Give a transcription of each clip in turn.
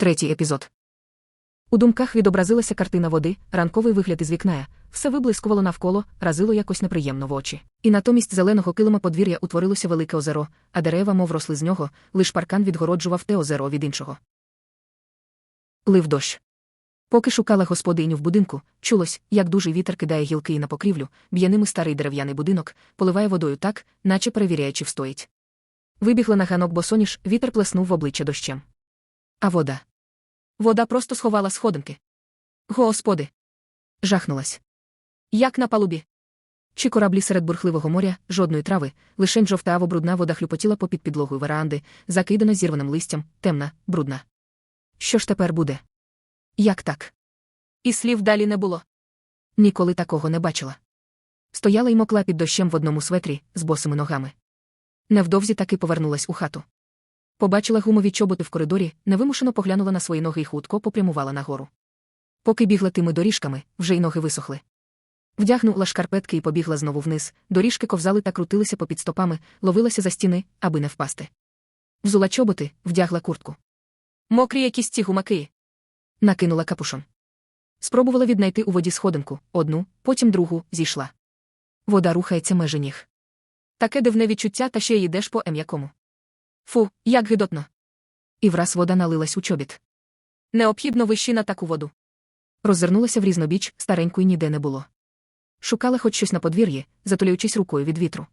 Третій епізод. У думках відобразилася картина води, ранковий вигляд із вікна, все виблискувало навколо, разило якось неприємно в очі. І натомість зеленого килима подвір'я утворилося велике озеро, а дерева, мов росли з нього, лиш паркан відгороджував те озеро від іншого. Лив дощ. Поки шукала господиню в будинку, чулось, як дужий вітер кидає гілки на покрівлю, б'є ними старий дерев'яний будинок, поливає водою так, наче перевіряючи встоїть. Вибігла на ганок босоніж, вітер плеснув в обличчя дощем. А вода. Вода просто сховала сходинки. Господи. Жахнулась. Як на палубі. Чи кораблі серед бурхливого моря, жодної трави, лишень жовта брудна вода хлюпотіла попід підлогою веранди, закидана зірваним листям, темна, брудна. Що ж тепер буде? Як так? І слів далі не було. Ніколи такого не бачила. Стояла й мокла під дощем в одному светрі, з босими ногами. Невдовзі таки повернулась у хату. Побачила гумові чоботи в коридорі, невимушено поглянула на свої ноги і хутко попрямувала нагору. Поки бігла тими доріжками, вже й ноги висохли. Вдягнула шкарпетки і побігла знову вниз, доріжки ковзали та крутилися попід стопами, ловилася за стіни, аби не впасти. Взула чоботи, вдягла куртку. Мокрі якісь ці гумаки. Накинула капушон. Спробувала віднайти у воді сходинку, одну, потім другу, зійшла. Вода рухається межі ніг. Таке дивне відчуття, та ще йдеш по ем'якому. Фу, як гидотно. І враз вода налилась у чобіт. Необхідно вищі на таку воду. Роззирнулася в різнобіч, старенької ніде не було. Шукала хоч щось на подвір'ї, затулюючись рукою від вітру.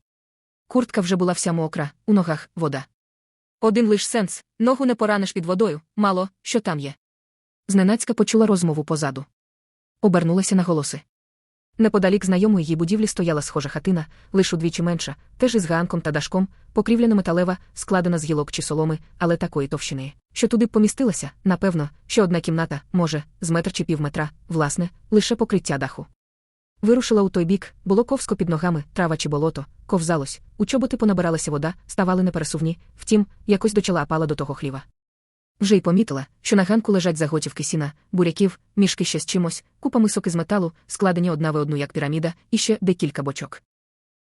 Куртка вже була вся мокра, у ногах вода. Один лиш сенс ногу не пораниш під водою, мало, що там є. Зненацька почула розмову позаду. Обернулася на голоси. Неподалік знайомої її будівлі стояла схожа хатина, лиш удвічі менша, теж із ганком та дашком, покрівляна металева, складена з гілок чи соломи, але такої товщини, що туди б помістилася, напевно, що одна кімната, може, з метр чи півметра, власне, лише покриття даху. Вирушила у той бік, було ковсько під ногами, трава чи болото, ковзалось, у чоботи понабиралася вода, ставали непересувні, втім, якось дочала апала до того хліва. Вже й помітила, що на ганку лежать заготівки сіна, буряків, мішки ще з чимось, купа мисок із металу, складені одна в одну як піраміда, і ще декілька бочок.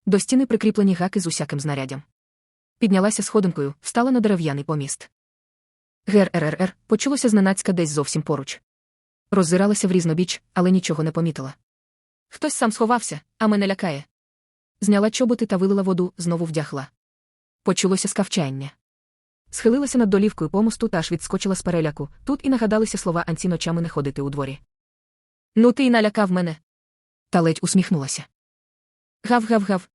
До стіни прикріплені гаки з усяким знаряддям. Піднялася сходинкою, встала на дерев'яний поміст. Гер РРР почулося зненацька десь зовсім поруч. Роззиралася в різнобіч, але нічого не помітила. Хтось сам сховався, а мене лякає. Зняла чоботи та вилила воду, знову вдягла. Почулося скавчання. Схилилася над долівкою помосту та аж відскочила з переляку. Тут і нагадалися слова Анці ночами не ходити у дворі. Ну, ти й налякав мене. Та ледь усміхнулася. Гав-гав-гав.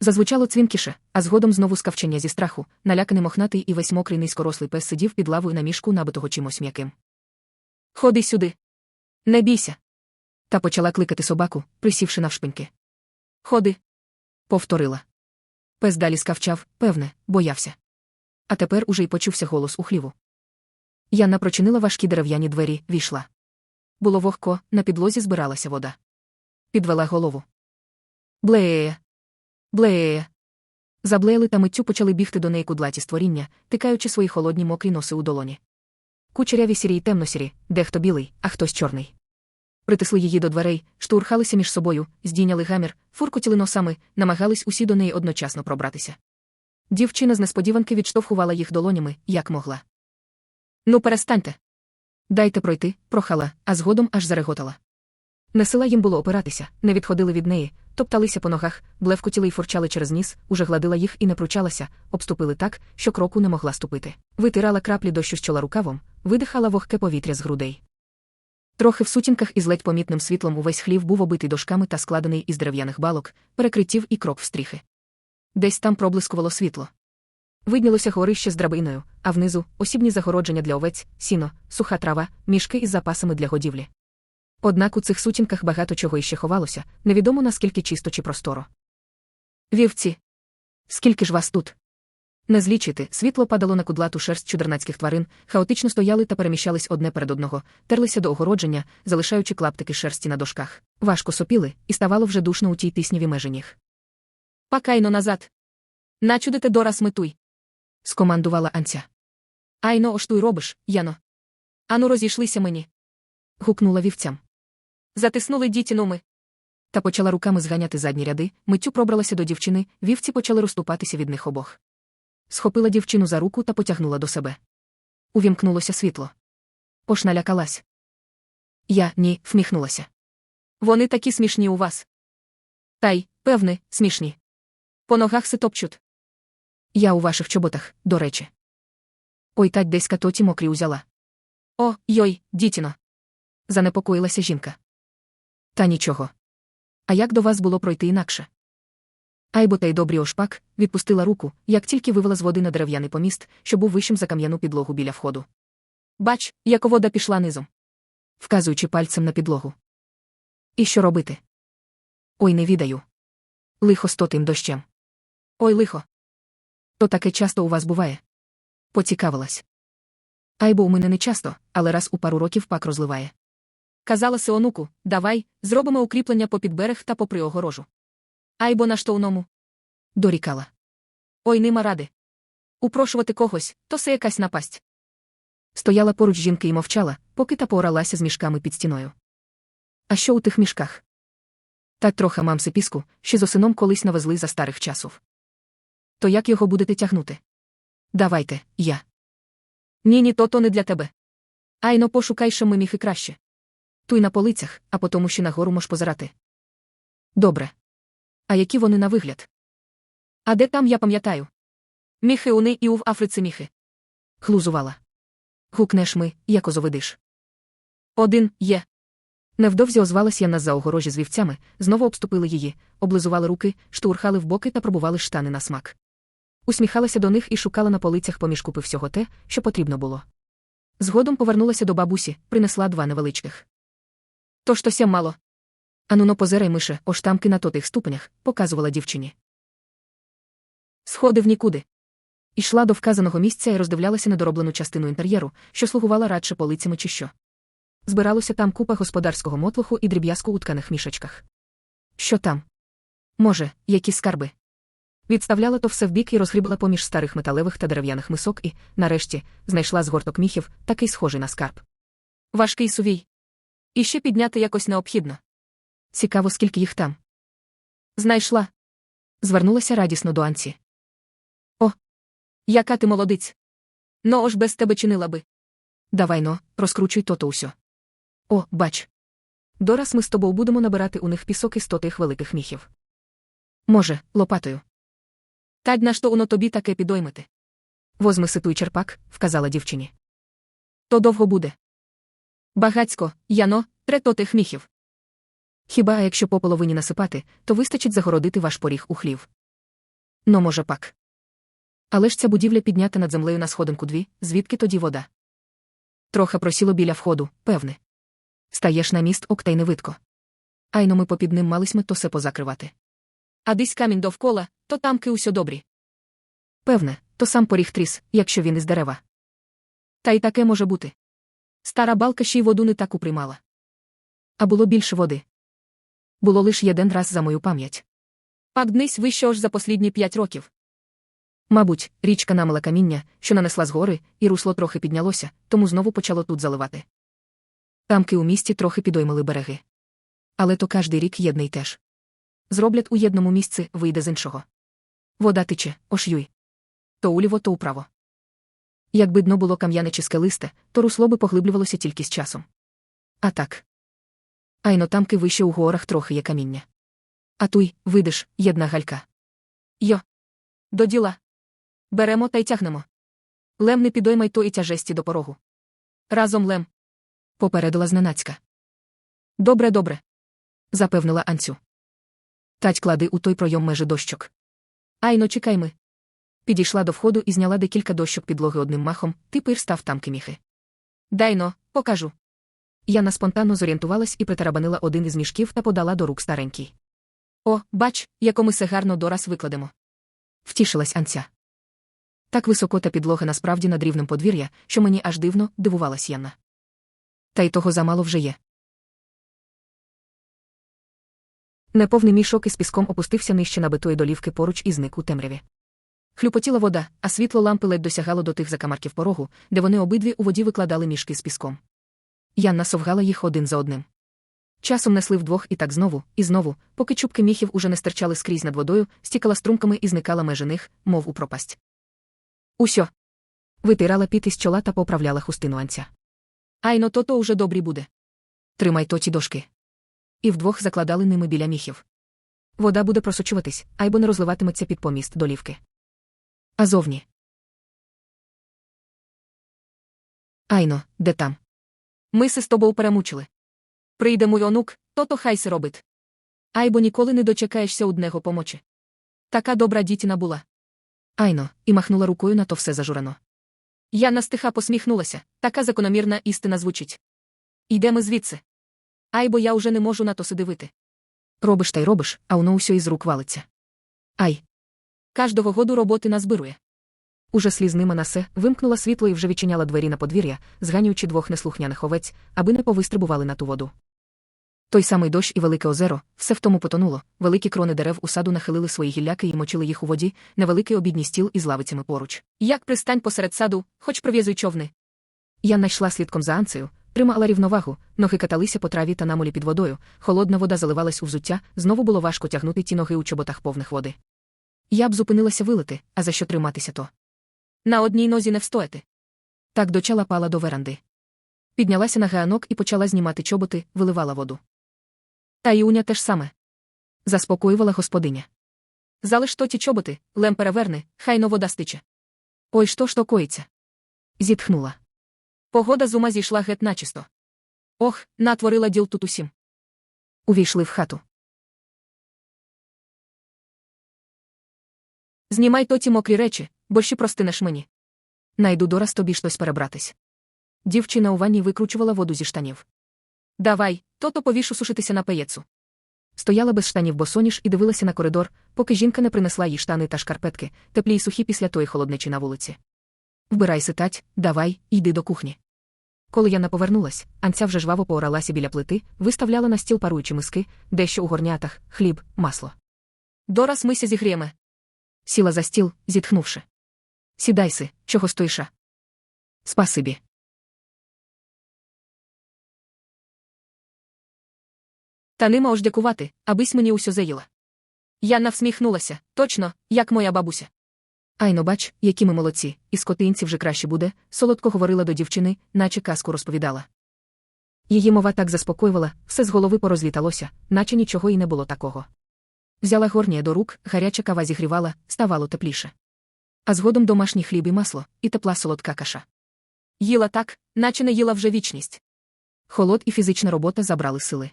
Зазвучало цвінкіше, а згодом знову скавчення зі страху, наляканий мохнатий і весь мокрий низькорослий пес сидів під лавою на мішку, набитого чимось м'яким. Ходи сюди. Не бійся. Та почала кликати собаку, присівши навшпиньки. Ходи. Повторила. Пес далі скавчав, певне, боявся. А тепер уже й почувся голос у хліву. Яна прочинила важкі дерев'яні двері, війшла. Було вогко, на підлозі збиралася вода. Підвела голову. Блеє. Блеє. Заблеяли та миттю почали бігти до неї кудлаті створіння, тикаючи свої холодні мокрі носи у долоні. Кучеряві сірі й темно-сірі, дехто білий, а хтось чорний. Притисли її до дверей, штурхалися між собою, здійняли гамір, фуркотіли носами, намагались усі до неї одночасно пробратися. Дівчина з несподіванки відштовхувала їх долонями, як могла. Ну, перестаньте. Дайте пройти, прохала, а згодом аж зареготала. Не сила їм було опиратися, не відходили від неї, топталися по ногах, блевкотіли й фурчали через ніс, уже гладила їх і не пручалася, обступили так, що кроку не могла ступити. Витирала краплі дощу з чола рукавом, видихала вогке повітря з грудей. Трохи в сутінках із ледь помітним світлом увесь хлів був обитий дошками та складений із дерев'яних балок, перекриттів і крок в стріхи. Десь там проблискувало світло. Виднілося горище з драбиною, а внизу осібні загородження для овець, сіно, суха трава, мішки із запасами для годівлі. Однак у цих сутінках багато чого іще ховалося, невідомо наскільки чисто чи просторо. Вівці. Скільки ж вас тут? Не злічити, світло падало на кудлату шерсть чудернацьких тварин, хаотично стояли та переміщались одне перед одного, терлися до огородження, залишаючи клаптики шерсті на дошках. Важко сопіли, і ставало вже душно у тій тисняві межі ніг. Пакайно назад. Начудите дораз метуй. скомандувала Анця. Айно, оштуй робиш, Яно. Ану, розійшлися мені. гукнула вівцям. Затиснули дітінуми. Та почала руками зганяти задні ряди, миттю пробралася до дівчини, вівці почали розступатися від них обох. Схопила дівчину за руку та потягнула до себе. Увімкнулося світло. Ош налякалась. Я ні, вміхнулася. Вони такі смішні у вас. Та й, певне, смішні. По ногах се топчуть. Я у ваших чоботах, до речі. Ой, тать десь катоті мокрі узяла. О, йой, дітіно. Занепокоїлася жінка. Та нічого. А як до вас було пройти інакше? Айбо та й добрі ошпак відпустила руку, як тільки вивела з води на дерев'яний поміст, що був вищим за кам'яну підлогу біля входу. Бач, як вода пішла низом. Вказуючи пальцем на підлогу. І що робити? Ой, не відаю. Лихо з тотим дощем. Ой, лихо. То таке часто у вас буває. Поцікавилась. Айбо у мене не часто, але раз у пару років пак розливає. Казала Сеонуку, давай, зробимо укріплення попід берег та попри огорожу. Айбо на штовному. Дорікала. Ой, нема ради. Упрошувати когось, то се якась напасть. Стояла поруч жінки і мовчала, поки та пооралася з мішками під стіною. А що у тих мішках? Так трохи мамси піску, що з осином колись навезли за старих часов. То як його будете тягнути? Давайте, я. Ні, ні, то то не для тебе. Айно пошукай що ми міхи краще. Туй на полицях, а потому ще нагору мож позирати. Добре. А які вони на вигляд? А де там я пам'ятаю? Міхи уни і у в Африці міхи. Хлузувала. Гукнеш ми, як озовидиш. Один є. Невдовзі озвалась Яна за огорожі з вівцями, знову обступили її, облизували руки, штурхали в боки та пробували штани на смак. Усміхалася до них і шукала на полицях поміж купи всього те, що потрібно було. Згодом повернулася до бабусі, принесла два невеличких. То ж то сям мало. Ануно позирай мише, оштамки на тотих ступенях, показувала дівчині. Сходив нікуди. Ішла до вказаного місця і роздивлялася недороблену частину інтер'єру, що слугувала радше полицями чи що. Збиралося там купа господарського мотлуху і дріб'язку у тканих мішечках. Що там? Може, які скарби? Відставляла то все вбік і розгрібла поміж старих металевих та дерев'яних мисок і, нарешті, знайшла згорток міхів, такий схожий на скарб. Важкий сувій. І ще підняти якось необхідно. Цікаво, скільки їх там. Знайшла. Звернулася радісно до Анці. О, яка ти молодиць. Ну, ож без тебе чинила би. Давай но, розкручуй то-то усьо. О, бач. Дораз ми з тобою будемо набирати у них пісок із тотих великих міхів. Може, лопатою. Тадь на що воно тобі таке підоймити. Возьми ситуй черпак, вказала дівчині. То довго буде. Багацько, яно, тре тотих міхів. Хіба якщо по половині насипати, то вистачить загородити ваш поріг у хлів. Ну, може, пак. Але ж ця будівля піднята над землею на сходинку дві, звідки тоді вода. Трохи просіло біля входу, певне. Стаєш на міст ок та й не. Айно ми попід ним малисьми то се позакривати. А десь камінь довкола, то тамки усьо добрі. Певне, то сам поріг тріс, якщо він із дерева. Та й таке може бути. Стара балка ще й воду не так уприймала. А було більше води. Було лише один раз за мою пам'ять. Пак вище аж за послідні п'ять років. Мабуть, річка намила каміння, що нанесла з гори, і русло трохи піднялося, тому знову почало тут заливати. Тамки у місті трохи підоймали береги. Але то кожний рік єдний теж. Зроблять у єдному місці, вийде з іншого. Вода тече, ошюй. То уліво, то управо. Якби дно було кам'яне чи скелисте, то русло би поглиблювалося тільки з часом. А так. Айно тамки вище у горах трохи є каміння. А туй, видиш, єдна галька. Йо. До діла. Беремо та й тягнемо. Лем не підоймай то і тяжесті до порогу. Разом лем. Попередила зненацька. Добре, добре. запевнила Анцю. Тать клади у той пройом межи дощок. Айно, чекай ми. Підійшла до входу і зняла декілька дощок підлоги одним махом, тепер став там киміхи. Дайно, покажу. Яна спонтанно зорієнтувалась і притарабанила один із мішків та подала до рук старенький. О, бач, яко ми се гарно дораз викладемо. Втішилась Анця. Так високо та підлога насправді над рівнем подвір'я, що мені аж дивно дивувалась Яна. Та й того замало вже є. Неповний мішок із піском опустився нижче набитої долівки поруч і зник у темряві. Хлюпотіла вода, а світло лампи ледь досягало до тих закамарків порогу, де вони обидві у воді викладали мішки з піском. Янна совгала їх один за одним. Часом несли вдвох і так знову, і знову, поки чубки міхів уже не стирчали скрізь над водою, стікала струмками і зникала межи них, мов у пропасть. Усьо. Витирала піт із чола та поправляла хустину анця. Айно то-то уже добрі буде. Тримай то ті дошки. І вдвох закладали ними біля міхів. Вода буде просочуватись, айбо не розливатиметься під поміст долівки. А зовні. Айно, де там? Ми се з тобою перемучили. Прийде мой онук, то-то хай се робить. Айбо ніколи не дочекаєшся одного помочі. Така добра дітіна була. Айно, і махнула рукою на то все зажурано. Яна стиха посміхнулася, така закономірна істина звучить. Йдемо звідси. Айбо я уже не можу на то сидивити. Робиш та й робиш, а воно усьо із рук валиться. Ай. Кожного году роботи назбирує. Уже слізнима на се, вимкнула світло і вже відчиняла двері на подвір'я, зганюючи двох неслухняних овець, аби не повистрибували на ту воду. Той самий дощ і велике озеро, все в тому потонуло, великі крони дерев у саду нахилили свої гілляки і мочили їх у воді, невеликий обідній стіл із лавицями поруч. Як пристань посеред саду, хоч прив'язуй човни. Я найшла слідком за Анцею, тримала рівновагу, ноги каталися по траві та намолі під водою, холодна вода заливалась у взуття, знову було важко тягнути ті ноги у чоботах повних води. Я б зупинилася вилити, а за що триматися то? На одній нозі не встояти. Так дочала пала до веранди. Піднялася на гаанок і почала знімати чоботи, виливала воду. Та й уня теж саме. Заспокоювала господиня. Залиш то ті чоботи, лем переверни, хай но вода стиче. Ой, що ж то коїться? Зітхнула. Погода з ума зійшла геть начисто. Ох, натворила діл тут усім. Увійшли в хату. Знімай то ті мокрі речі, бо ще простинеш мені. Найду дораз тобі щось перебратись. Дівчина у ванні викручувала воду зі штанів. Давай, то-то повішу сушитися на пеєцу. Стояла без штанів босоніж і дивилася на коридор, поки жінка не принесла їй штани та шкарпетки, теплі й сухі після тої холодничі на вулиці. Вбирайся, тать, давай, йди до кухні. Коли Яна повернулась, Анця вже жваво пооралася біля плити, виставляла на стіл паруючі миски, дещо у горнятах, хліб, масло. Дораз мися зігріємо. Сіла за стіл, зітхнувши. Сідайси, чого стоїша? Спасибі. Та нема ож дякувати, абись мені усьо заїла. Яна всміхнулася, точно, як моя бабуся. Айно, бач, які ми молодці, і скотинці вже краще буде, солодко говорила до дівчини, наче казку розповідала. Її мова так заспокоювала, все з голови порозліталося, наче нічого і не було такого. Взяла горнія до рук, гаряча кава зігрівала, ставало тепліше. А згодом домашній хліб і масло, і тепла солодка каша. Їла так, наче не їла вже вічність. Холод і фізична робота забрали сили.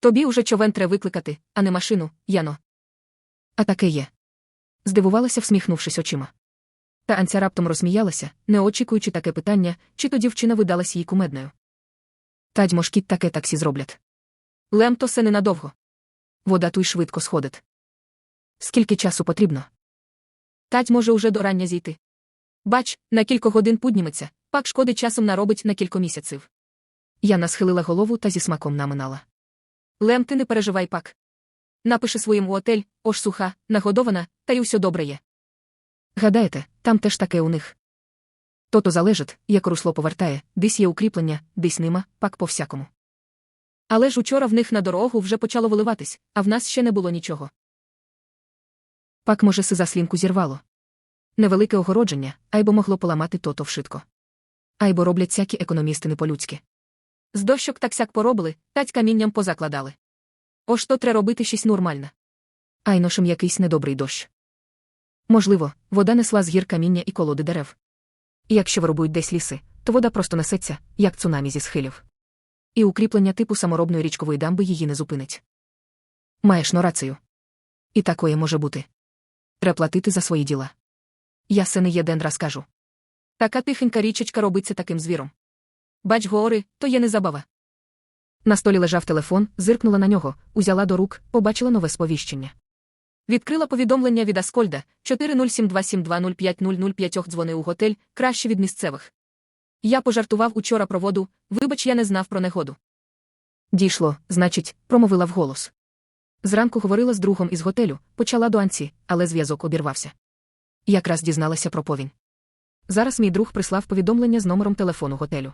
Тобі уже човен треба викликати, а не машину, Яно. А таке є. Здивувалася, всміхнувшись очима. Та Анця раптом розсміялася, не очікуючи таке питання, чи то дівчина видалась їй кумедною. Тадьмо ж таке таксі зроблять. Лем то се ненадовго. Вода туй швидко сходить. Скільки часу потрібно? Тать може уже до рання зійти. Бач, на кілька годин підніметься, пак шкоди часом наробить на кілька місяців. Яна схилила голову та зі смаком наминала. Лем, ти не переживай пак. Напиши своїм у отель, ож суха, нагодована, та й усьо добре є. Гадаєте, там теж таке у них. То-то залежить, як русло повертає, десь є укріплення, десь нема, пак по всякому. Але ж учора в них на дорогу вже почало виливатись, а в нас ще не було нічого. Пак, може, си заслінку зірвало. Невелике огородження, айбо могло поламати то-то вшитко. Айбо роблять всякі економісти не по-людськи. З дощок так сяк поробили, тать камінням позакладали. Ож то треба робити щось нормальне. Айношем якийсь недобрий дощ. Можливо, вода несла з гір каміння і колоди дерев. І якщо вирубують десь ліси, то вода просто несеться, як цунамі зі схилів. І укріплення типу саморобної річкової дамби її не зупинить. Маєш но рацію. І такое може бути. Треба платити за свої діла. Я се не єден раз кажу. Така тихенька річечка робиться таким звіром. Бач, гори, то є не забава. На столі лежав телефон, зиркнула на нього, узяла до рук, побачила нове сповіщення. Відкрила повідомлення від Аскольда 40727205005 дзвони у готель, краще від місцевих. Я пожартував учора про воду, вибач, я не знав про негоду. Дійшло, значить, промовила вголос. Зранку говорила з другом із готелю, почала до Анці, але зв'язок обірвався. Якраз дізналася про повінь. Зараз мій друг прислав повідомлення з номером телефону готелю.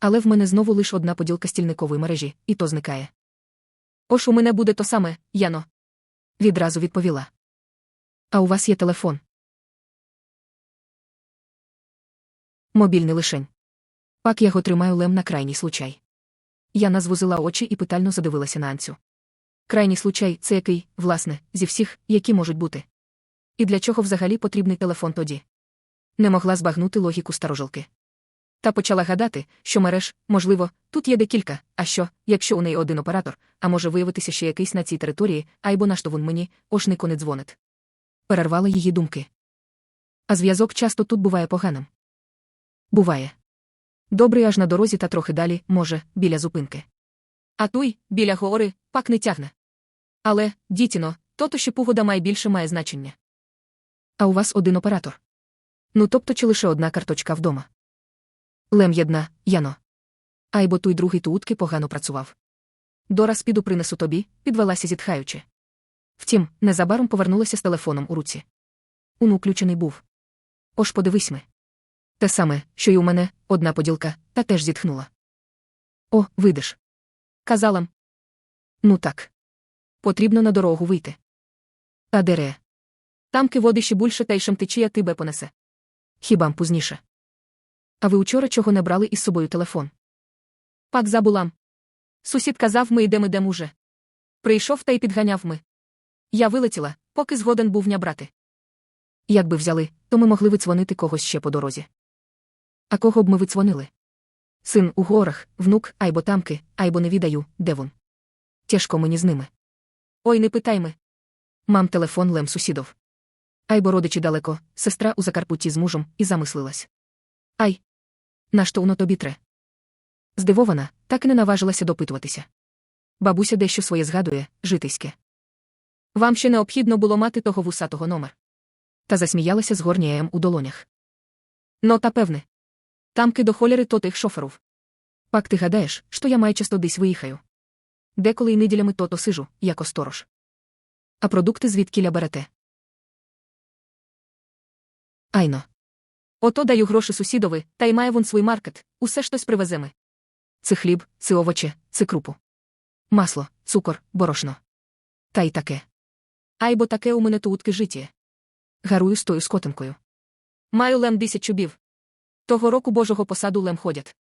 Але в мене знову лише одна поділка стільникової мережі, і то зникає. Ож у мене буде то саме, Яно. Відразу відповіла. А у вас є телефон? Мобільний лишень. Пак я його тримаю лем на крайній случай. Яна звузила очі і питально задивилася на Анцю. Крайній случай це який, власне, зі всіх, які можуть бути. І для чого взагалі потрібний телефон тоді? Не могла збагнути логіку старожилки. Та почала гадати, що мереж, можливо, тут є декілька, а що, якщо у неї один оператор, а може виявитися ще якийсь на цій території, айбо нащо вон мені, ошнику не дзвонить. Перервала її думки. А зв'язок часто тут буває поганим. Буває. Добрий аж на дорозі та трохи далі, може, біля зупинки. А туй, біля гори, пак не тягне. Але, дітіно, то-то ще погода має більше має значення. А у вас один оператор. Ну тобто чи лише одна карточка вдома. Лем єдна, Яно. Айбо той другий туутки погано працював. Дора піду принесу тобі, підвелася зітхаючи. Втім, незабаром повернулася з телефоном у руці. Он уключений був. Ож подивись ми. Те саме, що й у мене, одна поділка, та теж зітхнула. О, вийдеш. Казала. Ну так. Потрібно на дорогу вийти. А дере. Тамки води ще більше та й шемтичія тебе понесе. Хіба пізніше. А ви учора чого не брали із собою телефон? Пак забулам. Сусід казав, ми йдемо йдемо уже. Прийшов та й підганяв ми. Я вилетіла, поки згоден був ня брати. Якби взяли, то ми могли вицвонити когось ще по дорозі. А кого б ми вицвонили? Син у горах, внук, айбо тамки, айбо не відаю, де вон. Тяжко мені з ними. Ой, не питай ми. Мам телефон лем сусідов. Айбо родичі далеко, сестра у Закарпутті з мужем, і замислилась. Ай. Нащо воно тобі тре? Здивована, так і не наважилася допитуватися. Бабуся дещо своє згадує, житейське. Вам ще необхідно було мати того вусатого номер. Та засміялася з горнієм у долонях. Ну, та певне. Тамки до холяри то тих шоферів. Пак ти гадаєш, що я часто десь виїхаю. Деколи й неділями то-то сижу, як осторож. А продукти звідкіля берете? Айно. Ото даю гроші сусідові, та й має вон свій маркет, усе щось привеземи. Це хліб, це овочі, це крупу. Масло, цукор, борошно. Та й таке. Айбо таке у мене туутки життя. Гарую з тою скотинкою. Маю лем десять чубів. Того року божого посаду лем ходять.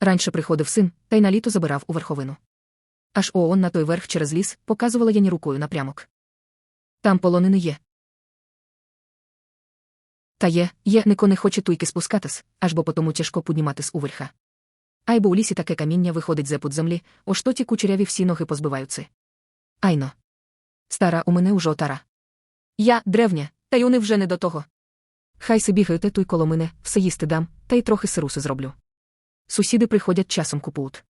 Раніше приходив син, та й на літо забирав у верховину. Аж оон на той верх через ліс показувала Яні рукою напрямок. Там полонини є. Та є, є, нико не хоче туйки спускатись, аж бо потому тяжко підніматись у верха. Айбо у лісі таке каміння виходить зепут землі, ож то ті кучеряві всі ноги позбиваються. Айно. Стара у мене уже отара. Я, древня, та й вони вже не до того. Хай си бігаєте туй коло мене, все їсти дам, та й трохи сируси зроблю. Сусіди приходять часом купують.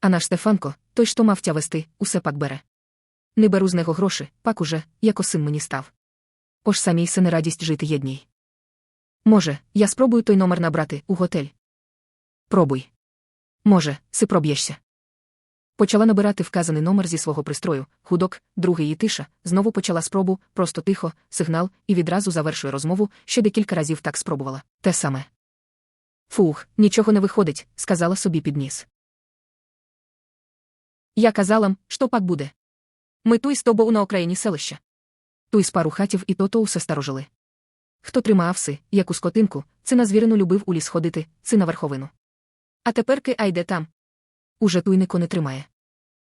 А наш Стефанко, той, що мав тя вести, усе пак бере. Не беру з него гроші, пак уже, як син мені став. Ож самій се не радість жити єдній. Може, я спробую той номер набрати у готель. Пробуй. Може, си проб'єшся. Почала набирати вказаний номер зі свого пристрою, худок, другий і тиша, знову почала спробу, просто тихо, сигнал, і відразу завершує розмову, ще декілька разів так спробувала. Те саме. Фух, нічого не виходить, сказала собі підніс. Я казала, що пак буде. Ми туй з тобою на окраїні селища. Туй з пару хатів і то-то усе старожили. Хто тримав си, яку скотинку, це на звірину любив у ліс ходити, це на верховину. А теперки айде там. Уже туйнико не тримає.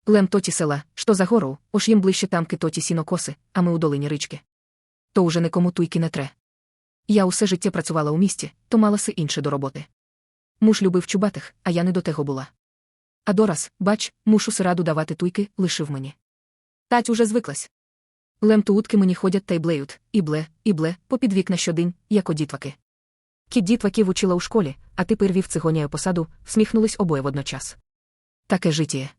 Лем тоті села, що за гору, ож їм ближче тамки тоті сінокоси, а ми у долині рички. То уже никому туйки не тре. Я усе життя працювала у місті, то мала си інше до роботи. Муж любив чубатих, а я не до того була. А дораз, бач, мушу сираду давати туйки, лишив мені. Тать уже звиклась. Лем туутки мені ходять та й блеють, і бле, і бле, попід вікна щодень, як одітваки. Кіт дітваків учила у школі, а тепер вів цигоняю посаду, всміхнулись обоє водночас. Таке життя.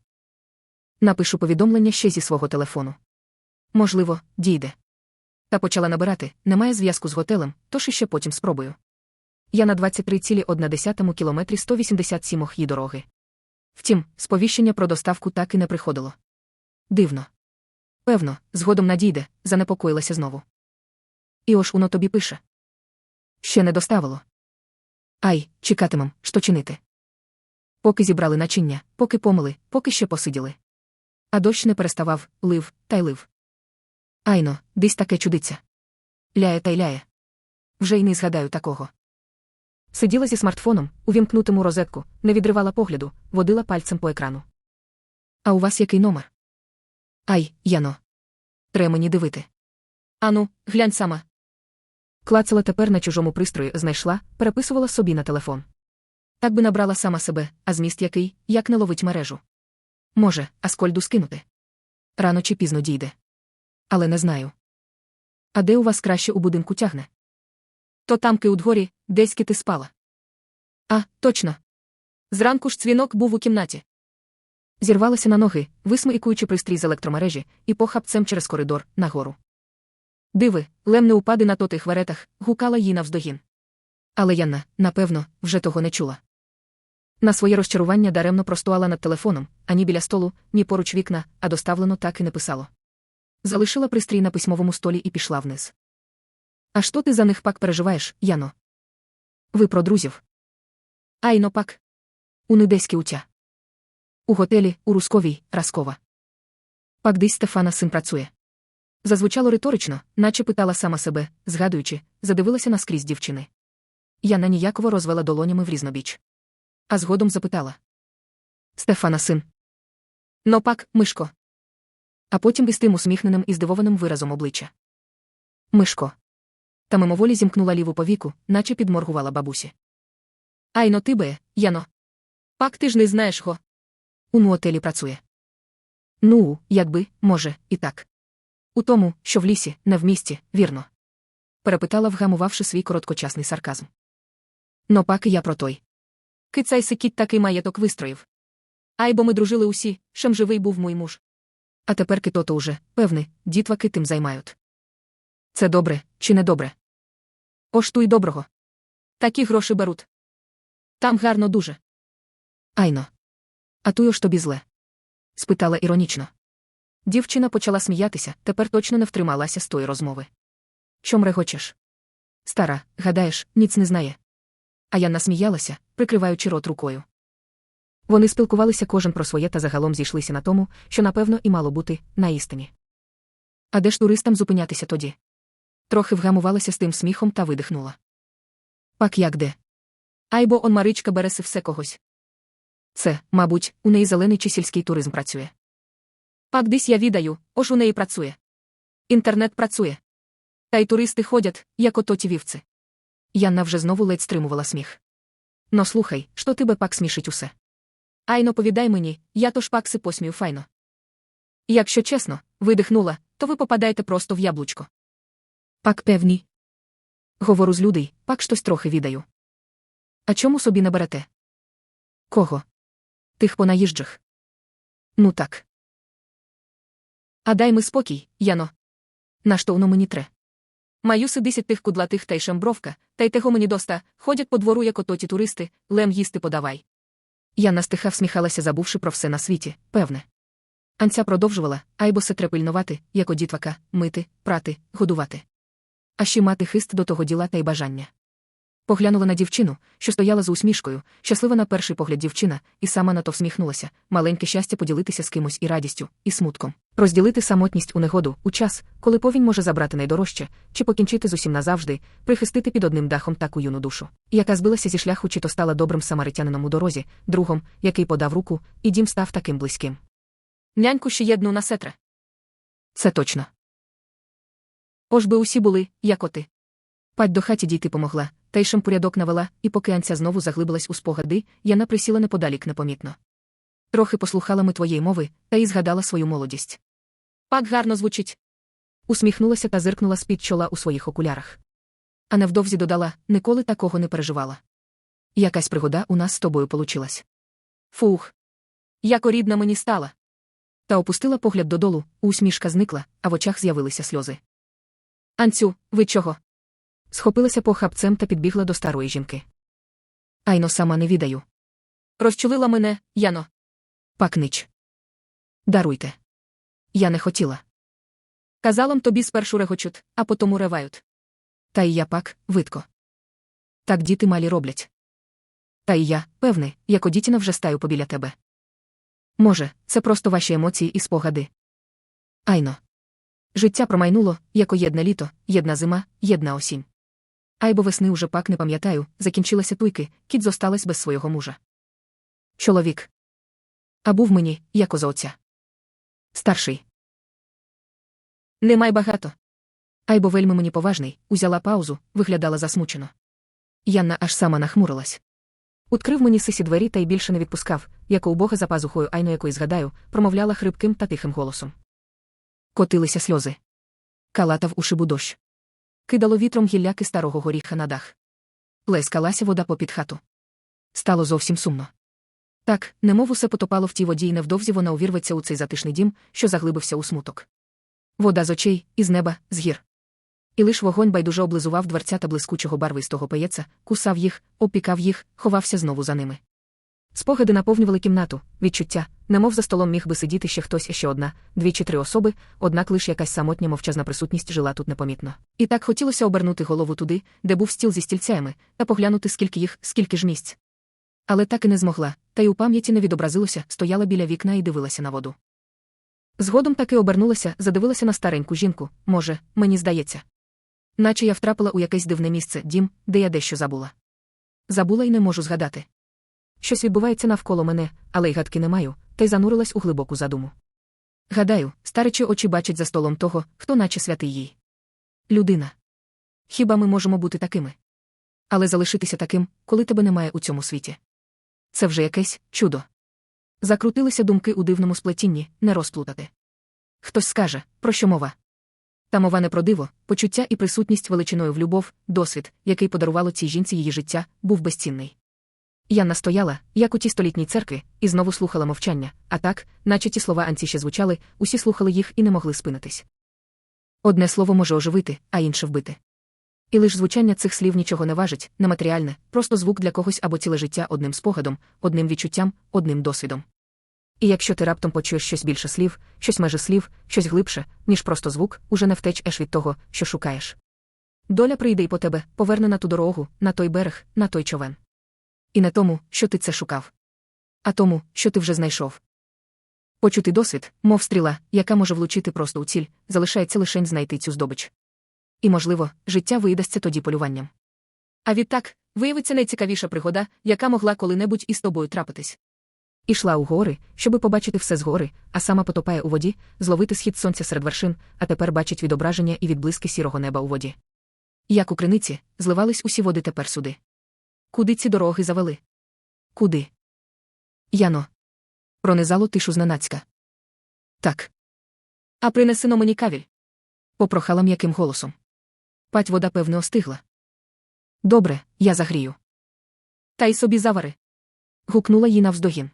Напишу повідомлення ще зі свого телефону. Можливо, дійде. Та почала набирати, немає зв'язку з готелем, тож іще потім спробую. Я на 23,1 кілометрі 187 її дороги. Втім, сповіщення про доставку так і не приходило. Дивно. Певно, згодом надійде, занепокоїлася знову. І ось воно тобі пише. Ще не доставило. Ай, чекатимем, що чинити. Поки зібрали начиння, поки помили, поки ще посиділи. А дощ не переставав, лив, та й лив. Айно, десь таке чудиться. Ляє та й ляє. Вже й не згадаю такого. Сиділа зі смартфоном, увімкнутим у розетку, не відривала погляду, водила пальцем по екрану. А у вас який номер? Ай, Яно. Тре мені дивити. Ану, глянь сама. Клацала тепер на чужому пристрої, знайшла, переписувала собі на телефон. Так би набрала сама себе, а зміст який, як не ловить мережу. Може, Аскольду скинути. Рано чи пізно дійде. Але не знаю. А де у вас краще у будинку тягне? То тамки у дворі, десь ти спала. А, точно. Зранку ж цвінок був у кімнаті. Зірвалася на ноги, висмикуючи пристрій з електромережі, і похапцем через коридор нагору. Диви, лем не упаде на тотих веретах, гукала їй навздогін. Але Янна, напевно, вже того не чула. На своє розчарування даремно простояла над телефоном, ані біля столу, ні поруч вікна, а доставлено так і не писало. Залишила пристрій на письмовому столі і пішла вниз. А що ти за них пак переживаєш, Яно? Ви про друзів? Айно пак. У недеські утя. У готелі, у Русковій, Раскова. Пак десь Стефана син працює. Зазвучало риторично, наче питала сама себе, згадуючи, задивилася наскрізь дівчини. Яна ніяково розвела долонями в різнобіч. А згодом запитала. Стефана син. Но пак, Мишко. А потім із тим усміхненим і здивованим виразом обличчя. Мишко. Та мимоволі зімкнула ліву повіку, наче підморгувала бабусі. Айно ти би, Яно. Пак ти ж не знаєш го. У нуотелі працює. Ну, якби, може, і так. У тому, що в лісі, не в місті, вірно. Перепитала, вгамувавши свій короткочасний сарказм. Но пак і я про той. Кицай сикіт такий маєток вистроїв. Ай, бо ми дружили усі, шем живий був мій муж. А тепер кито-то уже, певне, дітваки тим займають. Це добре, чи не добре? Поштуй доброго. Такі гроші беруть. Там гарно дуже. Айно. А туйо ж тобі зле? спитала іронічно. Дівчина почала сміятися, тепер точно не втрималася з тої розмови. Чом регочеш? Стара, гадаєш, ніц не знає. А я насміялася, прикриваючи рот рукою. Вони спілкувалися кожен про своє та загалом зійшлися на тому, що напевно і мало бути на істині. А де ж туристам зупинятися тоді? Трохи вгамувалася з тим сміхом та видихнула. Пак як де? Айбо он Маричка береси все когось. Це, мабуть, у неї зелений чи сільський туризм працює. Пак десь я відаю, ож у неї працює. Інтернет працює. Та й туристи ходять, як ото ті вівці. Янна вже знову ледь стримувала сміх. Но слухай, що тебе пак смішить усе. Айно повідай мені, я то ж пакси посмію файно. Якщо чесно, видихнула, то ви попадаєте просто в яблучко. Пак певні. Говору з людей, пак щось трохи відаю. А чому собі не берете? Кого? Тих понаїжджих. Ну так. А дай ми спокій, Яно. Воно мені тре? Маю сидисять тих кудлатих та й шембровка, та й того мені доста, ходять по двору, як ототі туристи, лем їсти подавай. Яна стиха всміхалася, забувши про все на світі, певне. Анця продовжувала, айбо се треба пильнувати, як одітвака, мити, прати, годувати. А ще мати хист до того діла та й бажання. Поглянула на дівчину, що стояла з усмішкою, щаслива на перший погляд дівчина, і сама на то всміхнулася, маленьке щастя поділитися з кимось і радістю, і смутком, розділити самотність у негоду, у час, коли повінь може забрати найдорожче, чи покінчити з усім назавжди, прихистити під одним дахом таку юну душу, яка збилася зі шляху, чи то стала добрим самаритянином у дорозі, другом, який подав руку, і дім став таким близьким. Няньку ще єдну на сетре. Це точно. Ож би усі були, як оти. Пать до хаті дійти помогла, та й шампурядок навела, і поки Анця знову заглибилась у спогади, Яна присіла неподалік непомітно. Трохи послухала ми твоєї мови, та й згадала свою молодість. Пак гарно звучить. Усміхнулася та зиркнула з-під чола у своїх окулярах. А невдовзі додала ніколи такого не переживала. Якась пригода у нас з тобою получилась. Фух. Яко рідна мені стала. Та опустила погляд додолу, усмішка зникла, а в очах з'явилися сльози. Анцю, ви чого? Схопилася похапцем та підбігла до старої жінки. Айно сама не відаю. Розчулила мене, Яно. Пакнич. Даруйте. Я не хотіла. Казалам тобі спершу регочуть, а потому ревають. Та й я пак, видко. Так діти малі роблять. Та й я, певний, як одітіна вже стаю побіля тебе. Може, це просто ваші емоції і спогади. Айно. Життя промайнуло, як єдне літо, єдна зима, єдна осінь. Айбо весни уже пак не пам'ятаю, закінчилася туйки, кіт зосталась без свого мужа. Чоловік. А був мені, як оза отця. Старший. Немай багато. Айбо вельми мені поважний, узяла паузу, виглядала засмучено. Янна аж сама нахмурилась. Уткрив мені сисі двері та й більше не відпускав, як у бога за пазухою, айно якої згадаю, промовляла хрипким та тихим голосом. Котилися сльози. Калатав у шибу дощ. Кидало вітром гілляки старого горіха на дах. Плескалася вода попід хату. Стало зовсім сумно. Так, немов усе потопало в тій воді, і невдовзі вона увірветься у цей затишний дім, що заглибився у смуток. Вода з очей, із неба, з гір. І лиш вогонь байдуже облизував дверцята блискучого барвистого пеєца, кусав їх, обпікав їх, ховався знову за ними. Спогади наповнювали кімнату, відчуття, немов за столом міг би сидіти ще хтось ще одна, дві чи три особи, однак лише якась самотня мовчазна присутність жила тут непомітно. І так хотілося обернути голову туди, де був стіл зі стільцями, та поглянути, скільки їх, скільки ж місць. Але так і не змогла, та й у пам'яті не відобразилося, стояла біля вікна і дивилася на воду. Згодом таки обернулася, задивилася на стареньку жінку, може, мені здається. Наче я втрапила у якесь дивне місце, дім, де я дещо забула. Забула і не можу згадати. Щось відбувається навколо мене, але й гадки не маю, та й занурилась у глибоку задуму. Гадаю, старечі очі бачать за столом того, хто наче святий їй. Людина. Хіба ми можемо бути такими? Але залишитися таким, коли тебе немає у цьому світі. Це вже якесь чудо. Закрутилися думки у дивному сплетінні, не розплутати. Хтось скаже, про що мова? Та мова не про диво, почуття і присутність величиною в любов, досвід, який подарувало цій жінці її життя, був безцінний. Янна стояла, як у тій столітній церкві, і знову слухала мовчання, а так, наче ті слова Анці ще звучали, усі слухали їх і не могли спинитись. Одне слово може оживити, а інше вбити. І лиш звучання цих слів нічого не важить, нематеріальне, просто звук для когось або ціле життя одним спогадом, одним відчуттям, одним досвідом. І якщо ти раптом почуєш щось більше слів, щось меже слів, щось глибше, ніж просто звук, уже не втечеш від того, що шукаєш. Доля прийде й по тебе, поверне на ту дорогу, на той берег, на той човен. І не тому, що ти це шукав, а тому, що ти вже знайшов. Почутий досвід, мов стріла, яка може влучити просто у ціль, залишається лишень знайти цю здобич. І, можливо, життя виїдасться тоді полюванням. А відтак, виявиться найцікавіша пригода, яка могла коли-небудь із тобою трапитись. Ішла у гори, щоби побачити все згори, а сама потопає у воді, зловити схід сонця серед вершин, а тепер бачить відображення і відблиски сірого неба у воді. Як у криниці, зливались усі води тепер сюди. Куди ці дороги завели? Куди? Яно. Пронизало тишу зненацька. Так. А принесено мені кавіль. Попрохала м'яким голосом. Пать вода, певне, остигла. Добре, я загрію. Та й собі завари. Гукнула їй навздогін.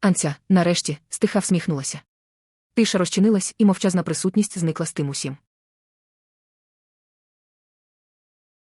Анця, нарешті, стиха всміхнулася. Тиша розчинилась, і мовчазна присутність зникла з тим усім.